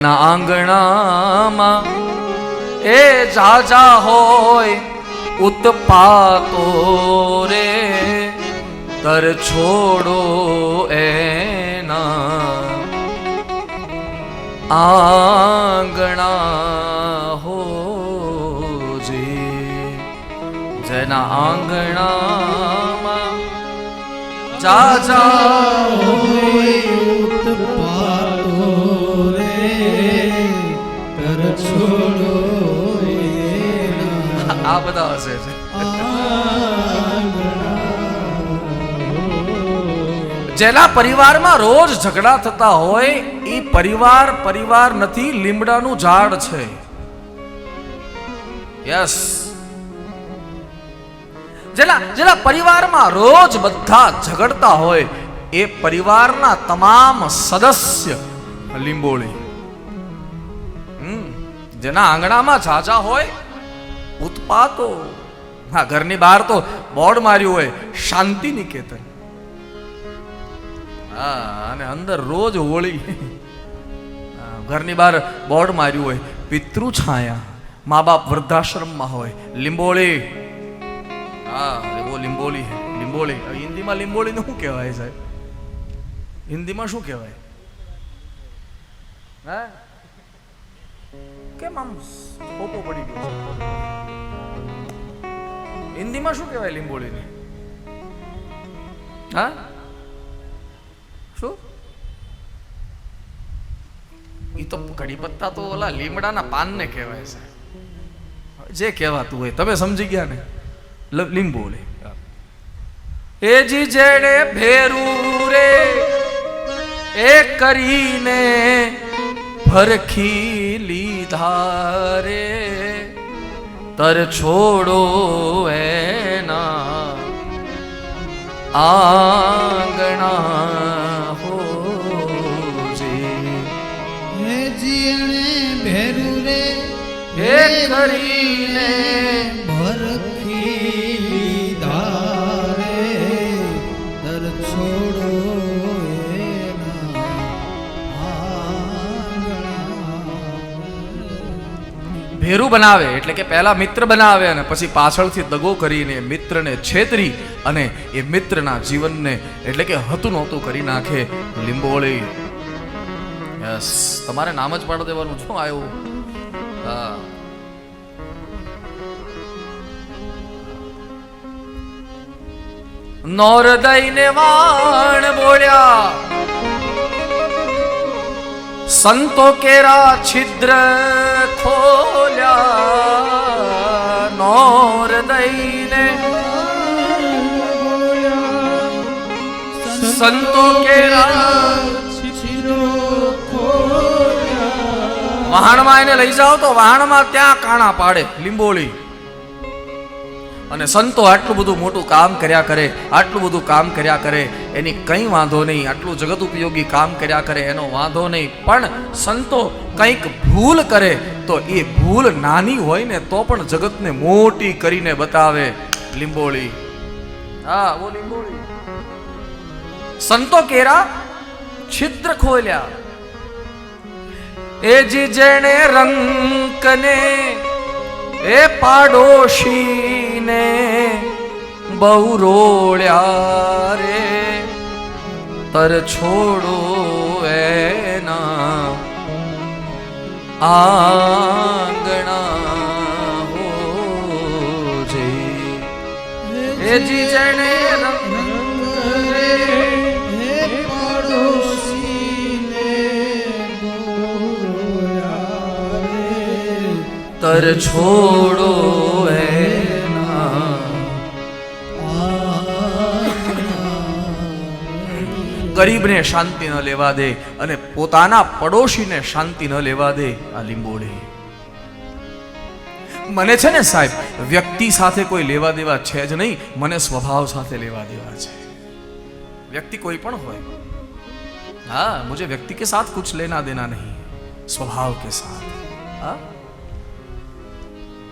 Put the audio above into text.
ના આંગણામાં એ જાજા હોય ઉત્પાતો રે. તર છોડો એના આંગણા હોજી જેના આંગણામાં જાજા આ હશે છે જેના પરિવારમાં રોજ ઝઘડા થતા હોય એ પરિવાર પરિવાર નથી, લીમડાનું ઝાડ છે. યસ જેના જેના પરિવારમાં રોજ બધા ઝઘડતા હોય, એ પરિવારના તમામ સદસ્ય લીંબોળી. જેના આંગણામાં ઝાઝા હોય ઉત્પાતો. હા ઘરની બહાર તો બોર્ડ માર્યું હોય શાંતિ નિકેતન હા, અને અંદર રોજ હોળી. ઘરની બહાર બોર્ડ માર્યું હોય પિતૃ છાયા મા બાપ વૃદ્ધાશ્રમમાં હોય, લીંબોળી. હા એવો લીંબોળી લીંબોળી. હિન્દીમાં લીંબોળીને શું કહેવાય સાહેબ? હિન્દીમાં શું કહેવાય? હા? કેમ આમ પોપો પડી ગયો? હિન્દીમાં શું કહેવાય લીંબોળીને? હા? શું? એ તો કડી પત્તા તો ઓલા લીમડાના પાનને કહેવાય છે. જે કહેવાતું હોય, તમે સમજી ગયા ને? લીંબોળી. એ જી જેડે ભેરું રે, એ કરીને ભરખી લીધા રે. તર છોડો એના. આંગણા હોજે જીણે ભેરું રે એ કરીને ભરખી લીધા રે દર છોડો ભેરું બનાવે, એટલે કે પહેલા મિત્ર બનાવે અને પછી પાછળથી દગો કરીને મિત્રને છેતરી અને એ મિત્રના જીવનને, એટલે કે હતું નહોતું કરી નાખે, લીંબોળી. યસ તમારે નામ જ પાડી દેવાનું, શું આવ્યું? હા. નોર વાણ બોલ્યા. સંતો કેરા છિદ્ર ખોલ્યા નોર દઈને સંતો કેરા વહાણમાં એને લઈ જાઓ તો વહાણમાં ત્યાં કાણા પાડે લીંબોળી અને સંતો આટલું બધું મોટું કામ કર્યા કરે, આટલું બધું કામ કર્યા કરે, એની કંઈ વાંધો નહીં. આટલું જગત ઉપયોગી કામ કર્યા કરે, એનો વાંધો નહીં. પણ સંતો કંઈક ભૂલ કરે, તો એ ભૂલ નાની હોય ને તો પણ જગતને મોટી કરીને બતાવે. લીંબોળી. હા વો લીંબોળી. સંતો કેરા છિદ્ર ખોલ્યા. એ જી જેણે રંકને, એ પાડોશીને બહુ રોળ્યા રે. તર છોડો એના આંગણા હોજે એ જી જણે હે. તર છોડો ગરીબને શાંતિ ન લેવા દે અને પોતાના પડોશીને શાંતિ ન લેવા દે આ લીંબોળી મને છે ને સાહેબ વ્યક્તિ સાથે કોઈ લેવા દેવા છે જ નહીં મને સ્વભાવ સાથે લેવા દેવા છે વ્યક્તિ કોઈ પણ હોય हाँ मुझे व्यक्ति के साथ कुछ लेना देना नहीं स्वभाव के साथ हाँ